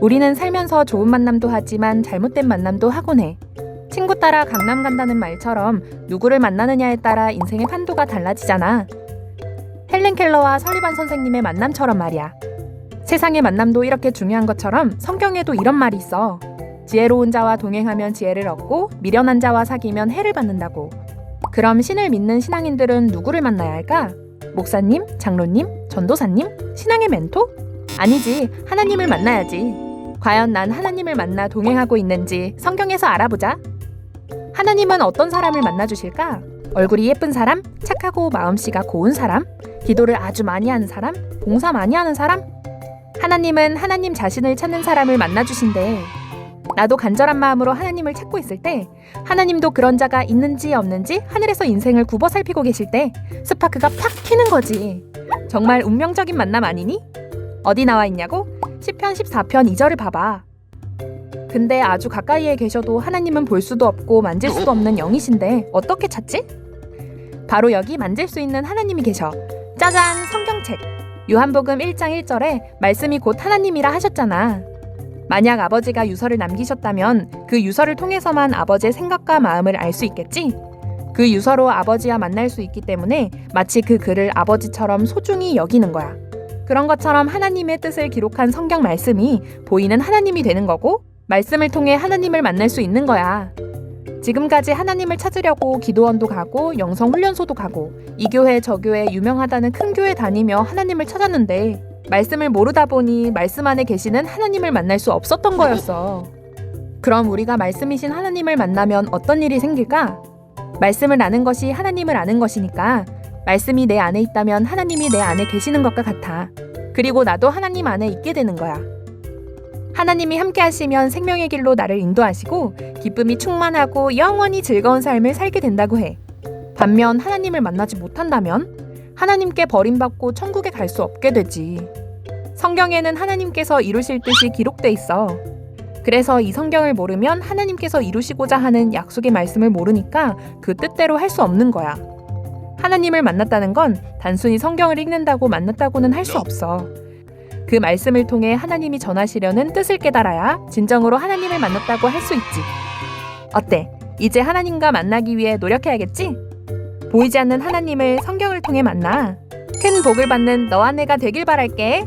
우리는 살면서 좋은 만남도 하지만 잘못된 만남도 하곤 해. 친구 따라 강남 간다는 말처럼 누구를 만나느냐에 따라 인생의 판도가 달라지잖아. 헬렌 켈러와 설리반 선생님의 만남처럼 말이야. 세상의 만남도 이렇게 중요한 것처럼 성경에도 이런 말이 있어. 지혜로운 자와 동행하면 지혜를 얻고 미련한 자와 사귀면 해를 받는다고. 그럼 신을 믿는 신앙인들은 누구를 만나야 할까? 목사님, 장로님, 전도사님, 신앙의 멘토? 아니지, 하나님을 만나야지. 과연 난 하나님을 만나 동행하고 있는지 성경에서 알아보자. 하나님은 어떤 사람을 만나 주실까? 얼굴이 예쁜 사람, 착하고 마음씨가 고운 사람, 기도를 아주 많이 하는 사람, 봉사 많이 하는 사람? 하나님은 하나님 자신을 찾는 사람을 만나 주신대. 나도 간절한 마음으로 하나님을 찾고 있을 때 하나님도 그런 자가 있는지 없는지 하늘에서 인생을 굽어 살피고 계실 때 스파크가 팍 튀는 거지. 정말 운명적인 만남 아니니? 어디 나와 있냐고? 10편 14편 2절을 봐봐. 근데 아주 가까이에 계셔도 하나님은 볼 수도 없고 만질 수도 없는 영이신데 어떻게 찾지? 바로 여기 만질 수 있는 하나님이 계셔. 짜잔 성경책. 요한복음 1장 1절에 말씀이 곧 하나님이라 하셨잖아. 만약 아버지가 유서를 남기셨다면 그 유서를 통해서만 아버지의 생각과 마음을 알 수 있겠지? 그 유서로 아버지와 만날 수 있기 때문에 마치 그 글을 아버지처럼 소중히 여기는 거야. 그런 것처럼 하나님의 뜻을 기록한 성경 말씀이 보이는 하나님이 되는 거고 말씀을 통해 하나님을 만날 수 있는 거야. 지금까지 하나님을 찾으려고 기도원도 가고 영성 훈련소도 가고 이 교회 저 교회 유명하다는 큰 교회 다니며 하나님을 찾았는데 말씀을 모르다 보니 말씀 안에 계시는 하나님을 만날 수 없었던 거였어. 그럼 우리가 말씀이신 하나님을 만나면 어떤 일이 생길까? 말씀을 아는 것이 하나님을 아는 것이니까 말씀이 내 안에 있다면 하나님이 내 안에 계시는 것과 같아. 그리고 나도 하나님 안에 있게 되는 거야. 하나님이 함께 하시면 생명의 길로 나를 인도하시고 기쁨이 충만하고 영원히 즐거운 삶을 살게 된다고 해. 반면 하나님을 만나지 못한다면 하나님께 버림받고 천국에 갈 수 없게 되지. 성경에는 하나님께서 이루실 뜻이 기록돼 있어. 그래서 이 성경을 모르면 하나님께서 이루시고자 하는 약속의 말씀을 모르니까 그 뜻대로 할 수 없는 거야. 하나님을 만났다는 건 단순히 성경을 읽는다고 만났다고는 할 수 없어. 그 말씀을 통해 하나님이 전하시려는 뜻을 깨달아야 진정으로 하나님을 만났다고 할 수 있지. 어때? 이제 하나님과 만나기 위해 노력해야겠지? 보이지 않는 하나님을 성경을 통해 만나 큰 복을 받는 너와 내가 되길 바랄게.